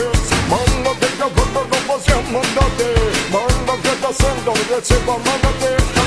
vez Mándate cabrón, don't paseamos, mándate Mándate, te haciendo, reciba, mándate